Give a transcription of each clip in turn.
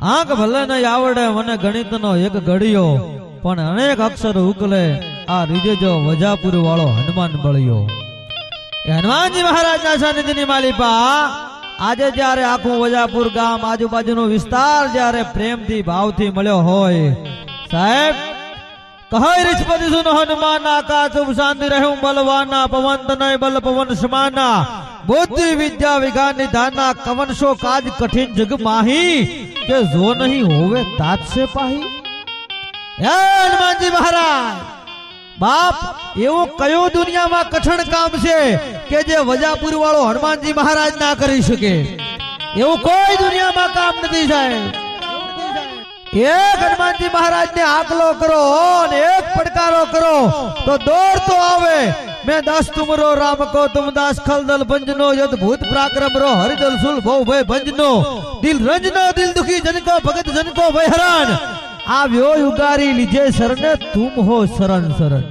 આંખ ભલે નહીં આવડે, મને ગણિતનો એક ઘડિયો. પણ અનેક અક્ષર ઉકલે, આ રીજેજો વજાપુર વાળો હનુમાન બળિયો. હનુમાનજી મહારાજના સાનિધ્યની માલિપા, આજે જ્યારે આખું વજાપુર ગામ આજુબાજુનો વિસ્તાર જ્યારે પ્રેમથી, ભાવથી મળ્યો હોય, સાહેબ કહય રીછપતિ સુન હનુમાન આકાશ શાંતિ રહ્યું, બલવાના પવન તનય બલ પવન સમાના બુદ્ધિ વિદ્યા વિજ્ઞાન નિધાના કવન શો કાજ કઠિન જગ માહી. કે જો નહીં હોવે તાત છે પાહી? હે હનુમાનજી મહારાજ, બાપ એવું કયું દુનિયામાં કઠણ કામ છે કે જે વજાપુર વાળો હનુમાનજી મહારાજ ના કરી શકે? એવું કોઈ દુનિયામાં કામ નથી સાહેબ. એક હનુમાનજી મહારાજ ને આકલો કરો અને એક પડકારો કરો. તો દોડતો આવે મેં દાસ તુમરો રામ કો તુમ દાસ ખલદલ ભંજનો યદ ભૂત પરાક્રમ રો હરિદલ સુલ ભવ ભય ભંજનો દિલ રંજનો દિલ દુખી જનકો ભગત જનકો ભય હરાન આવ્યો યુગારી લીજે શરણે તુમ હો શરણ શરણ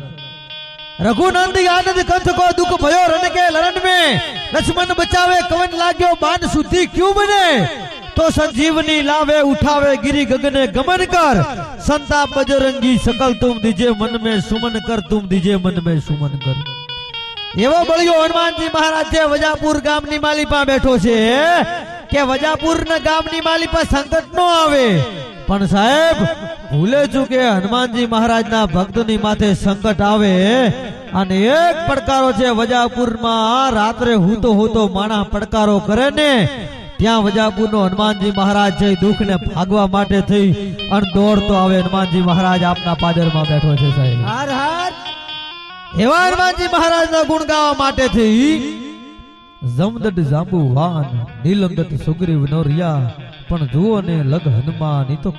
રઘુનંદ આનંદ કંથ કો દુઃખ ભયો રણ કે લરણ में लक्ष्मण बचावे कवन लाग्यो बाण शुद्धि क्यों बने तो संजीवनी लावे उठावे गिरी गगने गमन कर संताप बजरंगी सकल तुम दीजे मन में सुमन कर तुम दीजे मन में सुमन कर એવો બળિયો હનુમાનજી મહારાજ છે વજાપુર ગામની માલિપા બેઠો છે કે વજાપુર ના ગામની માલિપા સંકટ નો આવે પણ સાહેબ ભૂલે ચૂકે હનુમાનજી મહારાજના ભક્તની માથે સંકટ આવે અને એક પડકારો છે વજાપુરમાં રાત્રે હૂતો હૂતો માણા પડકારો કરે ને ત્યાં વજાપુરનો હનુમાનજી મહારાજ જઈ દુઃખ ને ભાગવા માટે થઈ અને દોડતો આવે હનુમાનજી મહારાજ આપના પાદરમાં બેઠો છે સાહેબ. હાર હાર. એવા હનુમાનજી મહારાજના ગુણ ગાવા માટે થઈ. જમદટ જાંબુ વાન નીલંગત સુગ્રીવ નો રિયા પણ જુઓ ને લગ હનુમાન તો